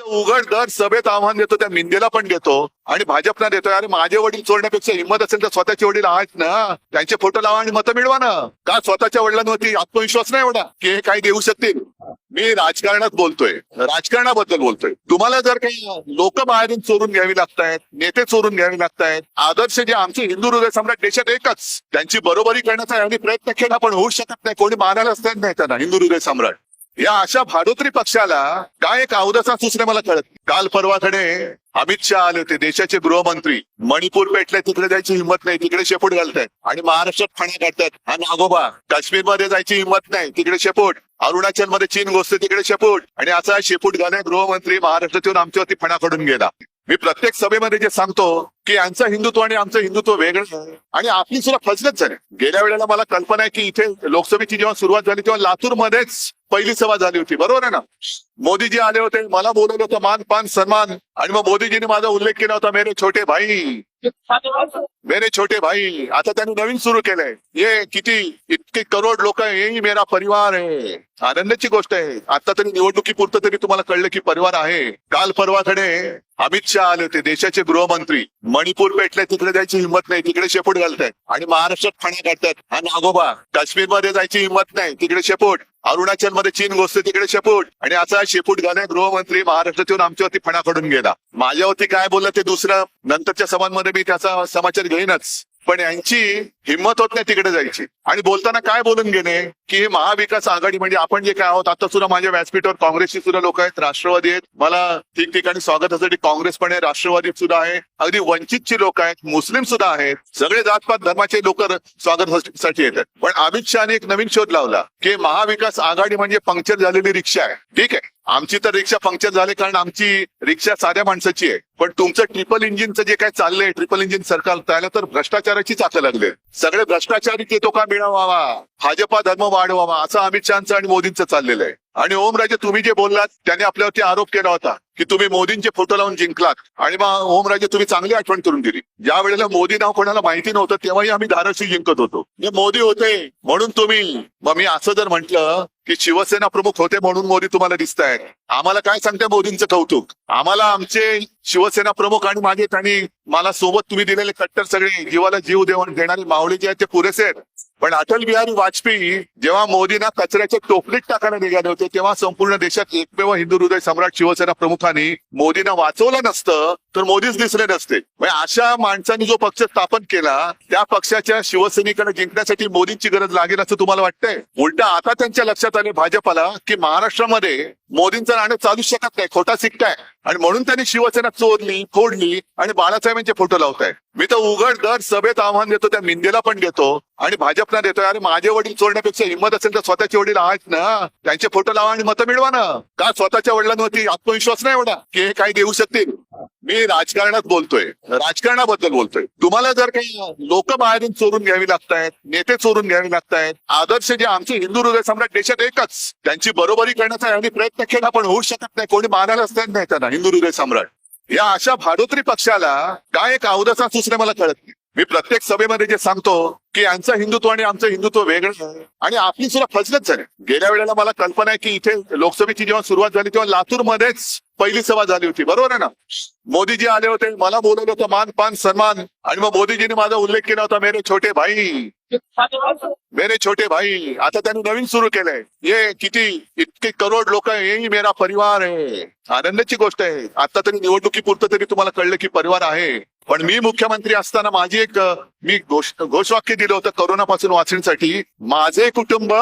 उघड दर सभेत आव्हान देतो त्या मिंदेला पण देतो आणि भाजपना देतोय अरे माझे वडील चोरण्यापेक्षा हिंमत असेल तर स्वतःचे वडील आहेत ना. त्यांचे फोटो लावा आणि मतं मिळवा ना. का स्वतःच्या वडिलांवरती आत्मविश्वास नाही एवढा? की हे काही देऊ शकतील? मी राजकारणात बोलतोय. राजकारणाबद्दल बोलतोय. तुम्हाला जर काही लोक बाहेरून चोरून घ्यावी लागतायत नेते चोरून घ्यावी लागतायत आदर्श जे आमचे हिंदू हृदय सम्राट देशात एकच. त्यांची बरोबरी करण्याचा यांनी प्रयत्न केला पण होऊ शकत नाही. कोणी मानायलाच नाही त्यांना हिंदू हृदय सम्राट. या अशा भाडोत्री पक्षाला काय एक अवदसा सुचणे मला कळत काल परवाकडे अमित शहा आले होते देशाचे गृहमंत्री. मणिपूर पेटले तिकडे जायची हिंमत नाही तिकडे शेपूट घालतायत. आणि महाराष्ट्रात फण्या काढतात. हा नागोबा काश्मीरमध्ये जायची हिंमत नाही तिकडे शेपूट. अरुणाचलमध्ये चीन घोषते तिकडे शेपूट. आणि असा शेपूट घालाय गृहमंत्री महाराष्ट्रात येऊन आमच्यावरती फणा काढून गेला. मी प्रत्येक सभेमध्ये जे सांगतो की यांचं हिंदुत्व आणि आमचं हिंदुत्व वेगळं आहे. आणि आपली सुद्धा फसलत झाली. गेल्या वेळेला मला कल्पना आहे की इथे लोकसभेची जेव्हा सुरुवात झाली तेव्हा लातूर मध्येच पहिली सभा झाली होती बरोबर आहे ना? मोदीजी आले होते मला बोलवलं होतं मान पान सन्मान. आणि मग मोदीजीने माझा उल्लेख केला होता मेरे छोटे भाई. मेरे छोटे भाई आता त्यांनी नवीन सुरू केलंय. ये किती इतके करोड लोक आहे मेरा परिवार आहे. आनंदाची गोष्ट आहे. आता तरी निवडणुकीपुरतं तरी तुम्हाला कळलं की परिवार आहे. काल परवाकडे अमित शहा आले होते देशाचे गृहमंत्री. मणिपूर पेटले तिकडे जायची हिंमत नाही तिकडे शेपूट घालतात आणि महाराष्ट्रात खाणे काढतात हा नागोबा काश्मीरमध्ये जायची हिंमत नाही तिकडे शेपूट. अरुणाचलमध्ये चीन घोसते तिकडे शेपूट. आणि असा शेपूट घालाय गृहमंत्री महाराष्ट्रात येऊन आमच्यावरती फणा काढून गेला. माझ्यावरती काय बोललं ते दुसरं? नंतरच्या सभांमध्ये मी त्याचा समाचार घेईनच पण यांची हिंमत होत नाही तिकडे जायची. आणि बोलताना काय बोलून घेणे? की हे महाविकास आघाडी म्हणजे आपण जे काय आहोत आता सुद्धा माझ्या व्यासपीठावर काँग्रेसची सुद्धा लोक आहेत राष्ट्रवादी आहेत. मला ठिकठिकाणी स्वागतासाठी काँग्रेस पण आहे राष्ट्रवादी सुद्धा आहे. अगदी वंचितची लोक आहेत मुस्लिम सुद्धा आहेत. सगळे जातपात धर्माचे लोक स्वागतासाठी येतात. पण अमित शहाने एक नवीन शोध लावला की महाविकास आघाडी म्हणजे पंक्चर झालेली रिक्षा आहे. ठीक आहे. आमची तर रिक्षा पंक्चर झाली कारण आमची रिक्षा साध्या माणसाची आहे. पण तुमचं ट्रिपल इंजिनचं जे काय चाललंय ट्रिपल इंजिन सरकार त्याला तर भ्रष्टाचाराची चाकं लागले सगळे भ्रष्टाचारी येतो का मिळवावा? भाजपा धर्म वाढवावा असं अमित शहाचं आणि मोदींचं चाललेलं आहे. आणि ओमराजे तुम्ही जे बोललात त्याने आपल्यावरती आरोप केला होता की तुम्ही मोदींचे फोटो लावून जिंकलात. आणि मग ओमराजे तुम्ही चांगली आठवण करून दिली. ज्या वेळेला मोदी नाव कोणाला माहिती नव्हतं तेव्हाही आम्ही धाराशिव जिंकत होतो. हे मोदी होते म्हणून तुम्ही. मग मी असं जर म्हंटल की शिवसेना प्रमुख होते म्हणून मोदी तुम्हाला दिसत आहेत आम्हाला काय सांगते मोदींचं कौतुक? आम्हाला आमचे शिवसेना प्रमुख आणि माझे त्यांनी मला सोबत तुम्ही दिलेले कट्टर सगळे जीवाला जीव देऊन देणारे माऊली जे आहेत ते पुरेसे आहेत. पण अटल बिहारी वाजपेयी जेव्हा मोदींना कचऱ्याच्या टोपलीत टाकायला निघाले होते तेव्हा संपूर्ण देशात एकमेव हिंदू हृदय सम्राट शिवसेना प्रमुखांनी मोदींना वाचवलं नसतं तर मोदीच दिसले नसते. म्हणजे अशा माणसांनी जो पक्ष स्थापन केला त्या पक्षाच्या शिवसैनिकांना जिंकण्यासाठी मोदींची गरज लागेल असं तुम्हाला वाटतंय? उलट आता त्यांच्या लक्षात आले भाजपाला की महाराष्ट्रामध्ये मोदींचं राहणं चालू शकत नाही खोटा सिक्का आहे. आणि म्हणून त्यांनी शिवसेना चोरली फोडली आणि बाळासाहेब बाळासाहेबांचे फोटो लावताय. मी तर उघड दर सभेत आव्हान देतो त्या मिंदेला पण देतो आणि भाजपना देतोय अरे माझे वडील चोरण्यापेक्षा हिंमत असेल तर स्वतःचे वडील आहेत ना. त्यांचे फोटो लावा आणि मतं मिळवा ना. का स्वतःच्या वडिलांवरती आत्मविश्वास नाही एवढा? की हे काही देऊ शकतील? मी राजकारणात बोलतोय. राजकारणाबद्दल बोलतोय. तुम्हाला जर काही लोक बाहेरून चोरून घ्यावी लागतायत नेते चोरून घ्यावी लागतायत आदर्श जे आमचे हिंदू हृदय सम्राट देशात एकच. त्यांची बरोबरी करण्याचा यांनी प्रयत्न केला पण होऊ शकत नाही. कोणी मानायलाच नाही त्यांना हिंदू हृदय सम्राट. या अशा भाडोत्री पक्षाला काय एक अवदसा सूचना मला कळत नाही. मी प्रत्येक सभेमध्ये जे सांगतो की यांचं हिंदुत्व आणि आमचं हिंदुत्व वेगळं आहे. आणि आपली सुद्धा फसलत झाली. गेल्या वेळेला मला कल्पना आहे की इथे लोकसभेची जेव्हा सुरुवात झाली तेव्हा लातूर मध्येच पहिली सभा झाली होती. बरोबर आहे ना? मोदीजी आले होते मला बोलवलं होतं मान पान सन्मान. आणि मग मोदीजीने माझा उल्लेख केला होता मेरे छोटे भाई. मेरे छोटे भाई. आता त्यांनी नवीन सुरू केलंय. ये किती इतके करोड लोक यही मेरा परिवार आहे. आनंदाची गोष्ट आहे. आता तरी निवडणुकीपुरतं तरी तुम्हाला कळलं की परिवार आहे. पण मी मुख्यमंत्री असताना माझी एक मी घोषवाक्य दिलं होतं करोनापासून वाचण्यासाठी. माझे कुटुंब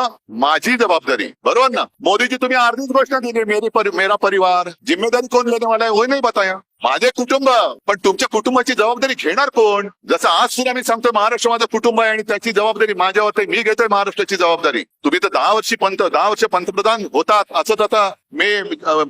माझी जबाबदारी. बरोबर ना? मोदीजी तुम्ही अर्धीच घोषणा दिली मेरी परि, मेरा परिवार. जिम्मेदारी कोण लेने मला होय नाही बताया. माझे कुटुंब पण तुमच्या कुटुंबाची जबाबदारी घेणार कोण? जसं आज सुद्धा मी सांगतोय महाराष्ट्र माझं कुटुंब आहे आणि त्याची जबाबदारी माझ्यावर मी घेतोय महाराष्ट्राची जबाबदारी. तुम्ही तर दहा वर्षी पंत दहा वर्ष पंतप्रधान होतात असंच आता मे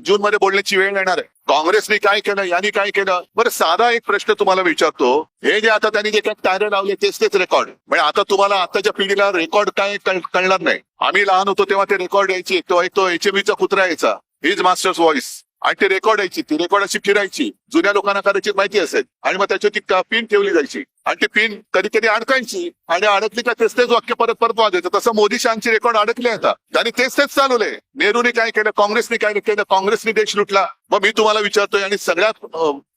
जून मध्ये बोलण्याची वेळ येणार आहे. काँग्रेसने काय केलं यांनी काय केलं? बरं साधा एक प्रश्न तुम्हाला विचारतो. हे जे आता त्यांनी जे काही टायर लावले तेच तेच रेकॉर्ड म्हणजे आता तुम्हाला आताच्या पिढीला रेकॉर्ड काय कळणार नाही. आम्ही लहान होतो तेव्हा ते रेकॉर्ड यायची. तो एक तो एचएमचा कुत्रा यायचा. हिज मास्टर्स व्हॉइस आणि ते रेकॉर्ड यायची. ती रेकॉर्ड अशी फिरायची. जुन्या लोकांना कदाचित माहिती असेल. आणि मग त्याच्यावरती पिन ठेवली जायची. आणि ती पिन कधी कधी अडकायची आणि अडकली का तेच तेच वाक्य परत परत वाजायचं. तसं मोदी शांची रेकॉर्ड अडकले आता. त्यांनी तेच तेच चालवले नेहरूने काय केलं काँग्रेसने काय केलं काँग्रेसने देश लुटला. मग मी तुम्हाला विचारतोय आणि सगळ्यात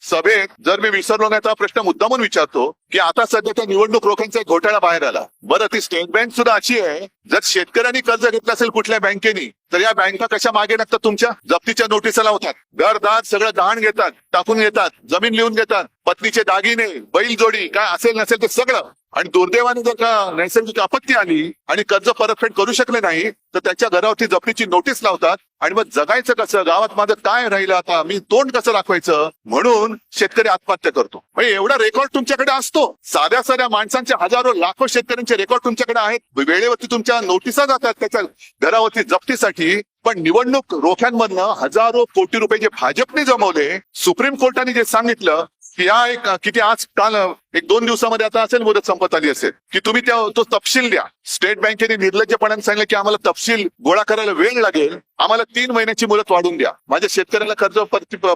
सभेत जर मी विसरलो नाही तर प्रश्न मुद्दामून विचारतो की आता सध्या त्या निवडणूक रोख्यांचा एक घोटाळा बाहेर आला. बरं ती स्टेट बँक सुद्धा अशी आहे जर शेतकऱ्यांनी कर्ज घेतलं असेल कुठल्या बँकेनी तर या बँका कशा मागे लागतात तुमच्या? जप्तीच्या नोटिसा लावतात. घरदार सगळं गहाण घेतात टाकून घेतात जमीन लिहून घेतात. पत्नीचे दागिने बैलजोडी काय असेल नसेल ते सगळं. आणि दुर्दैवाने जर का नैसर्गिक आपत्ती आली आणि कर्ज परतफेड करू शकले नाही तर त्याच्या घरावरती जपणीची नोटीस लावतात आणि मग जगायचं कसं? गावात माझं काय राहिलं आता? मी तोंड कसं दाखवायचं? म्हणून शेतकरी आत्महत्या करतो. म्हणजे एवढा रेकॉर्ड तुमच्याकडे असतो. साध्या साध्या माणसांचे हजारो लाखो शेतकऱ्यांचे रेकॉर्ड तुमच्याकडे आहेत. वेळेवरती तुमच्या नोटिसा जातात त्याच्या घरावरती जप्तीसाठी. पण निवडणूक रोख्यांमधनं हजारो कोटी रुपये जे भाजपने जमवले सुप्रीम कोर्टाने जे सांगितलं की या एक किती आज काल एक दोन दिवसामध्ये आता असेल मुदत संपत आली असेल. की तुम्ही त्या तो तपशील द्या. स्टेट बँकेने निर्लज्जपणाने सांगितलं की आम्हाला तपशील गोळा करायला वेळ लागेल. आम्हाला तीन महिन्याची मुदत वाढून द्या. माझ्या शेतकऱ्याला कर्ज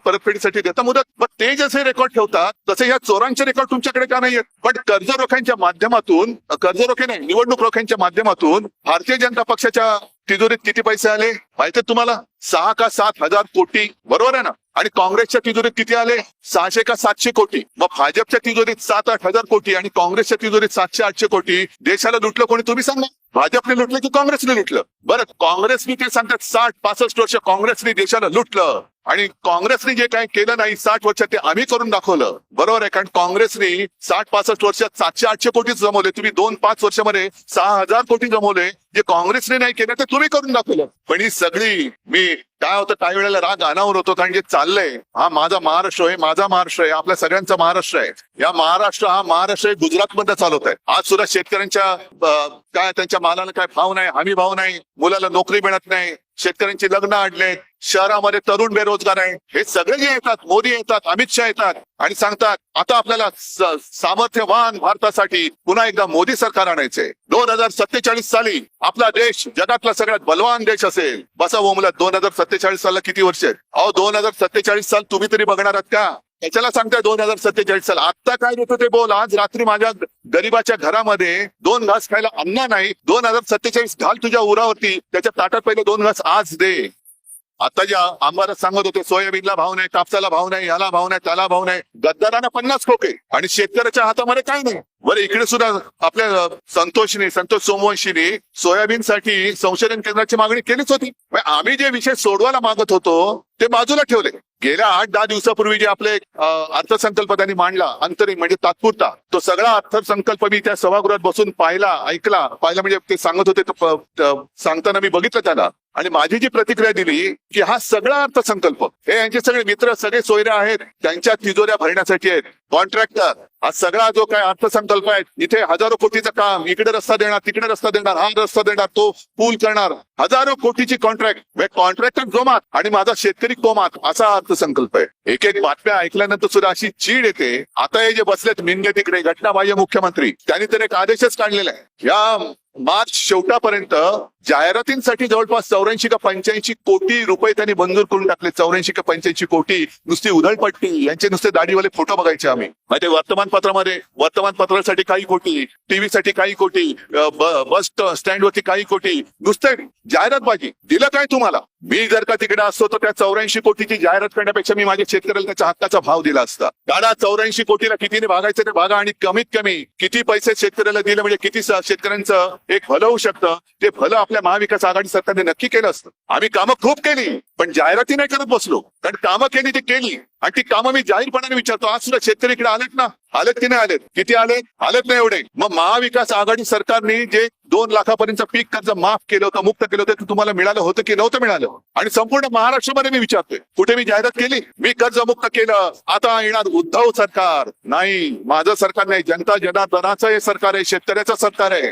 परतफेडीसाठी देता मुदत. पण ते जसे रेकॉर्ड ठेवतात तसे या चोरांचे रेकॉर्ड तुमच्याकडे का नाही आहेत पण कर्ज रोख्यांच्या माध्यमातून कर्ज रोखे नाही निवडणूक रोख्यांच्या माध्यमातून भारतीय जनता पक्षाच्या तिजोरीत किती पैसे आले? माहिती तुम्हाला? सहा का सात हजार कोटी बरोबर आहे ना? आणि काँग्रेसच्या तिजोरीत किती आले? सहाशे का सातशे कोटी. मग भाजपच्या तिजोरीत सात आठ हजार कोटी आणि काँग्रेसच्या तिजोरीत सातशे आठशे कोटी. देशाला लुटलं कोणी? तुम्ही सांगा. भाजपने लुटलं की काँग्रेसने लुटलं? बरं काँग्रेसने ते सांगतात साठ पासष्ट वर्ष काँग्रेसने देशाला लुटलं. आणि काँग्रेसने जे काही केलं नाही साठ वर्षात ते आम्ही करून दाखवलं. बरोबर आहे कारण काँग्रेसने साठ पासष्ट वर्षात सातशे आठशे कोटी जमवले. तुम्ही दोन पाच वर्षामध्ये सहा हजार कोटी जमवले. जे काँग्रेसने नाही केलं ते तुम्ही करून दाखवलं. पण ही सगळी मी काय होतं काही वेळेला राग अनावर होतो कारण जे चाललंय. हा माझा महाराष्ट्र आहे माझा महाराष्ट्र आहे आपल्या सगळ्यांचा महाराष्ट्र आहे. या महाराष्ट्र हा महाराष्ट्र गुजरात मध्ये चालवत आहे. आज सुद्धा शेतकऱ्यांच्या काय त्यांच्या मालाला काय भाव नाही हमी भाव नाही मुलाला नोकरी मिळत नाही शेतकऱ्यांची लग्न अडलेत शहरामध्ये तरुण बेरोजगार आहे. हे सगळे जे येतात मोदी येतात अमित शहा येतात आणि सांगतात आता आपल्याला सामर्थ्यवान भारतासाठी पुन्हा एकदा मोदी सरकार आणायचंय. दोन हजार सत्तेचाळीस साली आपला देश जगातला सगळ्यात बलवान देश असेल. बसा ओमला हो दोन हजार सत्तेचाळीस सालला किती वर्ष आहेत? अहो दोन हजार सत्तेचाळीस साल तुम्ही तरी बघणार आहात का? त्याच्याला सांगताय दोन हजार सत्तेचाळीस साल? आता काय देतो ते बोल. आज रात्री माझ्या गरीबाच्या घरामध्ये दोन घास खायला अन्न नाही. दोन हजार सत्तेचाळीस घाल तुझ्या उरावरती. त्याच्या ताटात पहिले दोन घास आज दे. आता ज्या आम्हाला सांगत होते सोयाबीनला भाव नाही कापसाला भाव नाही याला भाव नाही त्याला भाव नाही गद्दारांना पन्नास खोके आणि शेतकऱ्याच्या हातामध्ये काय नाही. बरं इकडे सुद्धा आपल्या संतोषने संतोष सोमवंशीने सोयाबीनसाठी संशोधन केंद्राची मागणी केलीच होती. आम्ही जे विषय सोडवायला मागत होतो ते बाजूला ठेवले. गेल्या आठ दहा दिवसापूर्वी जे आपले अर्थसंकल्प त्यांनी मांडला अंतरिम म्हणजे तात्पुरता तो सगळा अर्थसंकल्प मी त्या सभागृहात बसून पाहिला ऐकला. पाहिला म्हणजे ते सांगत होते सांगताना मी बघितलं त्याला. आणि माझी जी प्रतिक्रिया दिली की हा सगळा अर्थसंकल्प हे यांचे सगळे मित्र सगळे सोयरे आहेत त्यांच्या तिजोऱ्या भरण्यासाठी आहेत. कॉन्ट्रॅक्टर हा सगळा जो काय अर्थसंकल्प आहे इथे हजारो कोटीचं काम इकडे रस्ता देणार तिकडे रस्ता देणार हा रस्ता देणार तो पूल करणार. हजारो कोटीची कॉन्ट्रॅक्ट म्हणजे कॉन्ट्रॅक्टर जोमात आणि माझा शेतकरी कोमात असा अर्थसंकल्प आहे. एक एक बातम्या ऐकल्यानंतर सुद्धा अशी चीड येते. आता हे जे बसलेत मिनगे तिकडे घटनाबाह्य मुख्यमंत्री त्यांनी तर एक आदेशच काढलेला आहे. या मार्च शेवटापर्यंत जाहिरातींसाठी जवळपास चौऱ्याऐंशी का पंच्याऐंशी कोटी रुपये त्यांनी मंजूर करून टाकले. चौऱ्याऐंशी का पंच्याऐंशी कोटी. नुसती उधळपट्टी यांचे नुसते दाढीवाले फोटो बघायचे आम्ही. म्हणजे वर्तमानपत्रामध्ये वर्तमानपत्रासाठी काही कोटी टीव्हीसाठी काही कोटी बस स्टँड वरती काही कोटी नुसते जाहिरातबाजी दिलं काय तुम्हाला? मी जर का तिकडे असतो तर त्या चौऱ्याऐंशी कोटीची जाहिरात करण्यापेक्षा मी माझ्या शेतकऱ्याला त्याच्या हक्काचा भाव दिला असता. काढा चौऱ्याऐंशी कोटीला कितीने भागायचं ते भागा आणि कमीत कमी किती पैसे शेतकऱ्याला दिले म्हणजे किती शेतकऱ्यांचं एक भलं होऊ शकतं? ते भलं आपल्या महाविकास आघाडी सरकारने नक्की केलं असतं. आम्ही कामं खूप केली पण जाहिराती नाही करत बसलो. कारण कामं केली ती केली. आणि ती कामं मी जाहीरपणाने विचारतो. आज सुद्धा शेतकरी इकडे आलेत ना? आलेत की नाही आलेत किती आले आलेत नाही एवढे. मग महाविकास आघाडी सरकारने जे दोन लाखापर्यंत पीक कर्ज माफ केलं होतं मुक्त केलं होतं ते तुम्हाला मिळालं होतं की नव्हतं मिळालं? आणि संपूर्ण महाराष्ट्रामध्ये मी विचारतोय. कुठे मी जाहिरात केली? मी कर्ज मुक्त केलं. आता येणार उद्धव सरकार. नाही माझं सरकार नाही. जनता जनार्दनाचं हे सरकार आहे शेतकऱ्याचं सरकार आहे.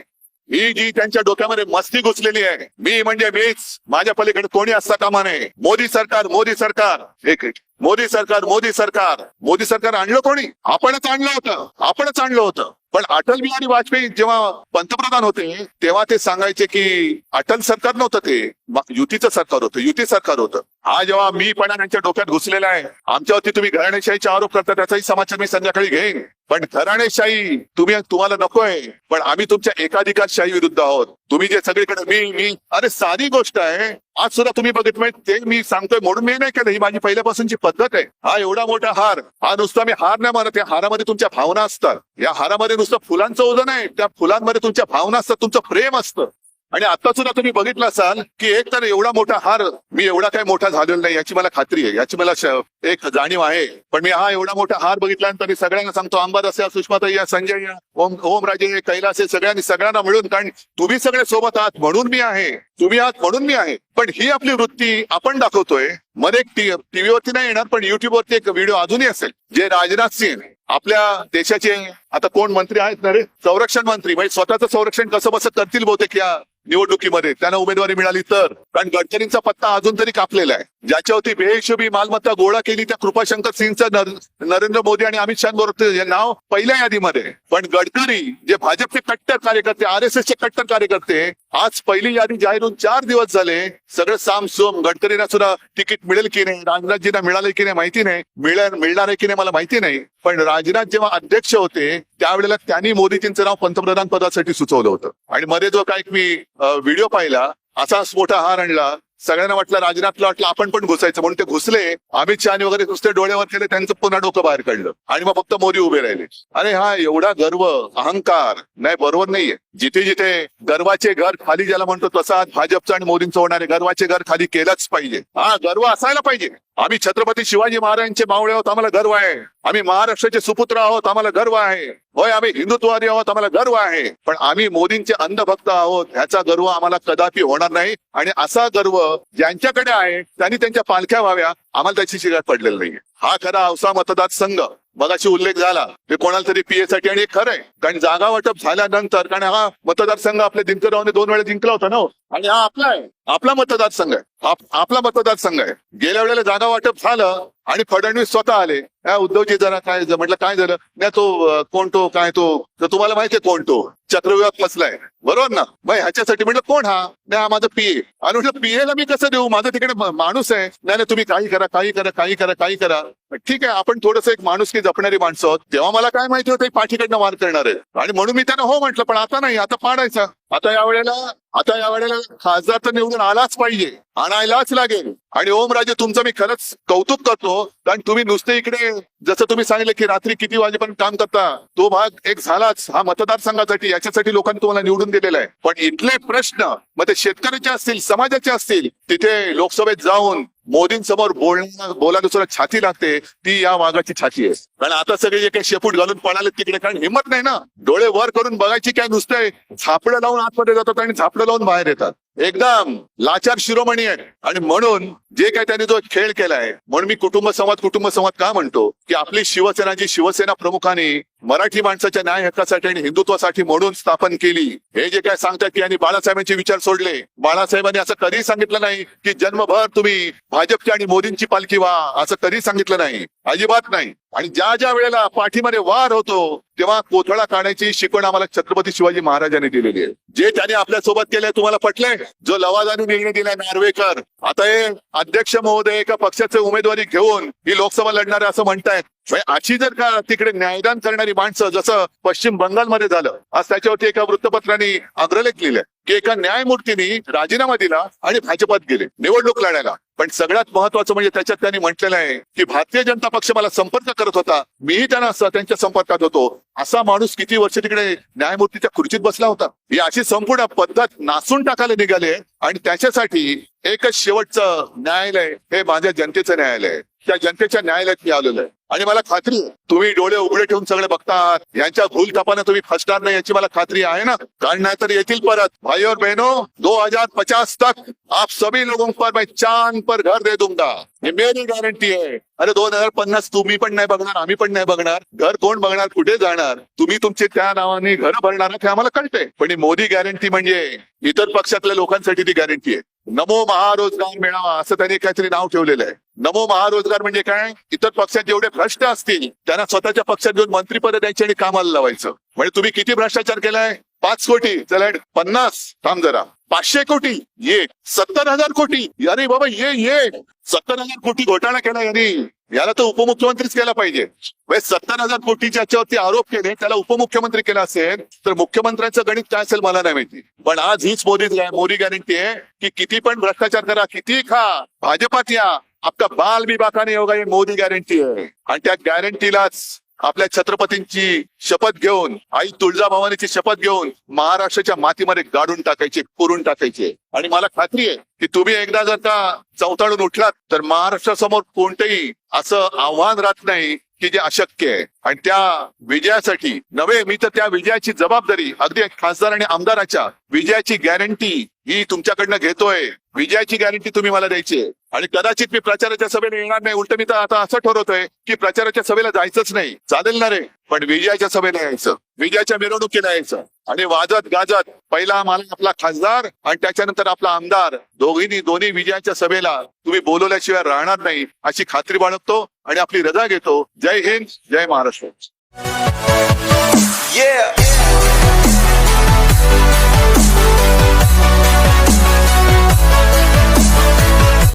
ही जी त्यांच्या डोक्यामध्ये मस्ती घुसलेली आहे मी म्हणजे मीच. माझ्या पलीकडे कोणी असता कामा नये. मोदी सरकार मोदी सरकार. एक एक. मोदी सरकार मोदी सरकार. मोदी सरकार आणलं कोणी? आपणच आणलं होतं. आपणच आणलं होतं. पण अटल बिहारी वाजपेयी जेव्हा पंतप्रधान होते तेव्हा ते सांगायचे की अटल सरकार नव्हतं ते. युतीचं सरकार होतं. युती सरकार होतं. हा जेव्हा मी पण यांच्या डोक्यात घुसलेला आहे आमच्यावरती तुम्ही घराणेशाहीचे आरोप करता त्याचाही समाचार मी संध्याकाळी घेईन. पण घराणेशाही तुम्ही तुम्हाला नकोय. पण आम्ही तुमच्या एकाधिकारशाही विरुद्ध आहोत. तुम्ही जे सगळीकडे मी मी. अरे साधी गोष्ट आहे. आज सुद्धा तुम्ही बघितलं ते मी सांगतोय म्हणून मी नाही केलं. ही माझी पहिल्यापासूनची पद्धत आहे. हा एवढा मोठा हार हा नुसता मी हार नाही मारत या हारामध्ये तुमच्या भावना असतात. या हारामध्ये नुसतं फुलांचं ओझं नाही. त्या फुलांमध्ये तुमच्या भावना असतात तुमचं प्रेम असतं. आणि आता सुद्धा तुम्ही बघितलं असाल की एक तर एवढा मोठा हार मी एवढा काही मोठा झालेला नाही याची मला खात्री आहे. याची मला श- एक जाणीव आहे. पण मी हा एवढा मोठा हार बघितल्यानंतर मी सगळ्यांना सांगतो अंबाद या सुषमाताई या संजय या ओम राजे कैलास सगळ्यांनी सगळ्यांना मिळून कारण तुम्ही सगळे सोबत आहात म्हणून मी आहे. तुम्ही आहात म्हणून मी आहे. पण ही आपली वृत्ती आपण दाखवतोय. मध्ये टीव्हीवरती नाही येणार पण युट्यूबवरती एक व्हिडिओ अजूनही असेल जे राजनाथ सिंह आपल्या देशाचे आता कोण मंत्री आहेत ना रे? संरक्षण मंत्री. म्हणजे स्वतःचं संरक्षण कसं बसं करतील बहुतेक या निवडणुकीमध्ये त्यांना उमेदवारी मिळाली तर. कारण गडकरींचा पत्ता अजून तरी कापलेला आहे. ज्याच्यावरती बेहिशोबी मालमत्ता गोळा केली त्या कृपाशंकर सिंगचं नरेंद्र मोदी आणि अमित शहाबरोबर हे नाव पहिल्या यादीमध्ये. पण गडकरी जे भाजपचे कट्टर कार्यकर्ते आर एस एसचे कट्टर कार्यकर्ते आज पहिली यादी जाहीर होऊन चार दिवस झाले. सगळं साम सोम गडकरींना सुद्धा तिकीट मिळेल की नाही राजनाथजींना मिळाले की नाही माहिती नाही मिळेल मिळणार आहे की नाही मला माहिती नाही. पण राजनाथ जेव्हा अध्यक्ष होते त्यावेळेला त्यांनी मोदीजींचं नाव पंतप्रधान पदासाठी सुचवलं होतं. आणि मध्ये जो काय मी व्हिडिओ पाहिला असाच मोठा हार आणला. सगळ्यांना वाटलं राजनाथला वाटलं आपण पण घुसायचं. म्हणून ते घुसले. अमित शहानी वगैरे नुसते डोळ्यावर केले त्यांचं पुन्हा डोकं बाहेर काढलं. आणि मग फक्त मोदी उभे राहिले. अरे हा एवढा गर्व अहंकार. नाही बरोबर नाहीये. जिथे जिथे गर्वाचे घर खाली ज्याला म्हणतो तसा भाजपचा भाजपचं आणि मोदींचं होणारे गर्वाचे घर खाली केलंच पाहिजे. हा गर्व असायला पाहिजे. आम्ही छत्रपती शिवाजी महाराजांचे मावळे आहोत आम्हाला गर्व आहे. आम्ही महाराष्ट्राचे सुपुत्र आहोत आम्हाला गर्व आहे. होय आम्ही हिंदुत्ववादी आहोत आम्हाला गर्व आहे. पण आम्ही मोदींचे अंधभक्त आहोत ह्याचा गर्व आम्हाला कदापि होणार नाही. आणि असा गर्व ज्यांच्याकडे आहे त्यांनी त्यांच्या पालख्या व्हाव्या. आम्हाला त्याची शिकायत पडलेली नाहीये. हा खरा औसा मतदारसंघ. मगाशी उल्लेख झाला हे कोणाला तरी पीए साठी आणि खरंय कारण जागा वाटप झाल्यानंतर कारण हा मतदारसंघ आपल्या दिनकररावने दोन वेळा जिंकला होता ना हो? आणि हा आपला आहे. आपला मतदारसंघ आहे. आपला मतदारसंघ आहे. गेल्या वेळेला जागा वाटप झालं आणि फडणवीस स्वतः आले. उद्धवजी जरा काय म्हटलं काय झालं? नाही तो कोण तो? काय तो? तर तुम्हाला माहितीये कोण तो? चक्रव्यूहात फसलाय. बरोबर ना? मग ह्याच्यासाठी म्हटलं कोण हा? नाही हा माझा पीए आणि म्हटलं पीएला मी कसं देऊ? माझा तिकडे माणूस आहे. नाही नाही तुम्ही काही करा काही करा काही करा काही करा. ठीक आहे आपण थोडस एक माणूस की जपणारी माणसं आहोत. तेव्हा मला काय माहिती होतं पाठीकडनं वार करणार. आहे आणि म्हणून मी त्यांना हो म्हटलं पण आता नाही आता पाडायचा. आता या वेळेला आता या वेळेला खासदार तर निवडून आलाच पाहिजे आणायलाच लागेल. आणि ओमराजे तुमचं मी खरंच कौतुक करतो कारण तुम्ही नुसते इकडे जसं तुम्ही सांगितलं की रात्री किती वाजेपर्यंत काम करता तो भाग एक झालाच हा मतदारसंघासाठी याच्यासाठी लोकांनी तुम्हाला निवडून दिलेला आहे. पण इथले प्रश्न मग ते शेतकऱ्याचे असतील समाजाचे असतील तिथे लोकसभेत जाऊन मोदींसमोर बोलणं बोलायला छाती लागते. ती या वाघाची छाती आहे. कारण आता सगळे जे काही शेपूट घालून पळाले तिकडे. कारण हिंमत नाही ना. डोळे वर करून बघायची काय नुसतंय. झापडं लावून आतमध्ये जातात आणि झापडं लावून बाहेर येतात. एकदम लाचार शिरोमणी आहे आणि म्हणून जे काही त्यांनी जो खेळ केलाय म्हणून मी कुटुंब संवाद कुटुंब संवाद का म्हणतो? की आपली शिवसेना जी शिवसेना प्रमुखांनी मराठी माणसाच्या न्याय हक्कासाठी आणि हिंदुत्वासाठी म्हणून स्थापन केली. हे जे काय सांगतात की यांनी बाळासाहेबांचे विचार सोडले. बाळासाहेबांनी असं कधीही सांगितलं नाही की जन्मभर तुम्ही भाजपची आणि मोदींची पालखी व्हा असं कधी सांगितलं नाही. अजिबात नाही. आणि ज्या ज्या वेळेला पाठीमध्ये वार होतो तेव्हा कोथळा काढण्याची शिकवण आम्हाला छत्रपती शिवाजी महाराजांनी दिलेली आहे. जे त्याने आपल्यासोबत केलंय तुम्हाला पटलंय? जो लवादाने निर्णय दिलाय नार्वेकर. आता हे अध्यक्ष महोदय एका पक्षाचे उमेदवारी घेऊन ही लोकसभा लढणार असं म्हणतायत. म्हणजे अशी जर का तिकडे न्यायदान करणारी माणसं जसं पश्चिम बंगालमध्ये झालं आज त्याच्यावरती एका वृत्तपत्राने अग्रलेख लिहिले की एका न्यायमूर्तीने राजीनामा दिला आणि भाजपात गेले निवडणूक लढायला. पण सगळ्यात महत्वाचं म्हणजे त्याच्यात त्यांनी म्हटलेलं आहे की भारतीय जनता पक्ष मला संपर्क करत होता मीही त्यांना त्यांच्या संपर्कात होतो. असा माणूस किती वर्ष तिकडे न्यायमूर्तीच्या खुर्चीत बसला होता? ही अशी संपूर्ण पद्धत नासून टाकायला निघाले आणि त्याच्यासाठी एकच शेवटचं न्यायालय हे माझ्या जनतेचं न्यायालय आहे. त्या जनतेच्या न्यायालयात मी आलेलो आहे. आणि मला खात्री आहे तुम्ही डोळे उघडे ठेवून सगळे बघतात. यांच्या भूल तपाने तुम्ही फसणार नाही याची मला खात्री आहे ना? कारण नाहीतर येतील परत. भाई और बहनो दो हजार पचास तक आप सभी लोगों पर मैं चांद पर घर दे दूंगा. हे मेरी गॅरंटी आहे. अरे दोन हजार पन्नास तुम्ही पण नाही बघणार आम्ही पण नाही बघणार. घर कोण बघणार कुठे जाणार? तुम्ही तुमचे त्या नावाने घर भरणार हे आम्हाला कळतंय. पण ही मोदी गॅरंटी म्हणजे इतर पक्षातल्या लोकांसाठी ती गॅरंटी आहे. नमो महारोजगार मेळावा असं त्यांनी काहीतरी नाव ठेवलेलं आहे. नमो महारोजगार म्हणजे काय? इतर पक्षात जेवढे भ्रष्ट असतील त्यांना स्वतःच्या पक्षात घेऊन मंत्रीपद द्यायची आणि कामाला लावायचं. म्हणजे तुम्ही किती भ्रष्टाचार केलाय? पाच कोटी. चला पन्नास. थांब जरा. पाचशे कोटी. ये सत्तर हजार कोटी. अरे बाबा ये ये. सत्तर हजार कोटी घोटाळा केला यांनी. याला तर उपमुख्यमंत्रीच केला पाहिजे. म्हणजे सत्तर हजार कोटीच्या याच्यावरती आरोप केले त्याला उपमुख्यमंत्री केला असेल तर मुख्यमंत्र्यांचं गणित काय असेल मला नाही माहिती. पण आज हीच मोदी मोदी गॅरंटी आहे की किती पण भ्रष्टाचार करा किती खा भाजपात या. आपका बाल भी योगा होगा मोदी गॅरंटी आहे. आणि त्या गॅरंटीलाच आपल्या छत्रपतींची शपथ घेऊन आई तुळजाभवानीची शपथ घेऊन महाराष्ट्राच्या मातीमध्ये गाडून टाकायचे पुरून टाकायचे. आणि मला खात्री आहे की तुम्ही एकदा जर का चौताळून उठलात तर महाराष्ट्रासमोर कोणतंही असं आव्हान राहत नाही की जे अशक्य आहे. आणि त्या विजयासाठी नव्हे मी तर त्या विजयाची जबाबदारी अगदी एक खासदार आणि आमदाराच्या विजयाची गॅरंटी ही तुमच्याकडनं घेतोय. विजयाची गॅरंटी तुम्ही मला द्यायची आहे. आणि कदाचित मी प्रचाराच्या सभेला येणार नाही. उलट मी तर आता असं ठरवतोय की प्रचाराच्या सभेला जायचंच नाही. चालेल ना रे. पण विजयाच्या सभेला यायचं. विजयाच्या मिरवणुकीला यायचं. आणि वाजत गाजत पहिला मला आपला खासदार आणि त्याच्यानंतर आपला आमदार. दोघींनी दोन्ही विजयाच्या सभेला तुम्ही बोलवल्याशिवाय राहणार नाही अशी खात्री बाळगतो आणि आपली रजा घेतो. जय हिंद जय महाराष्ट्र. Yeah.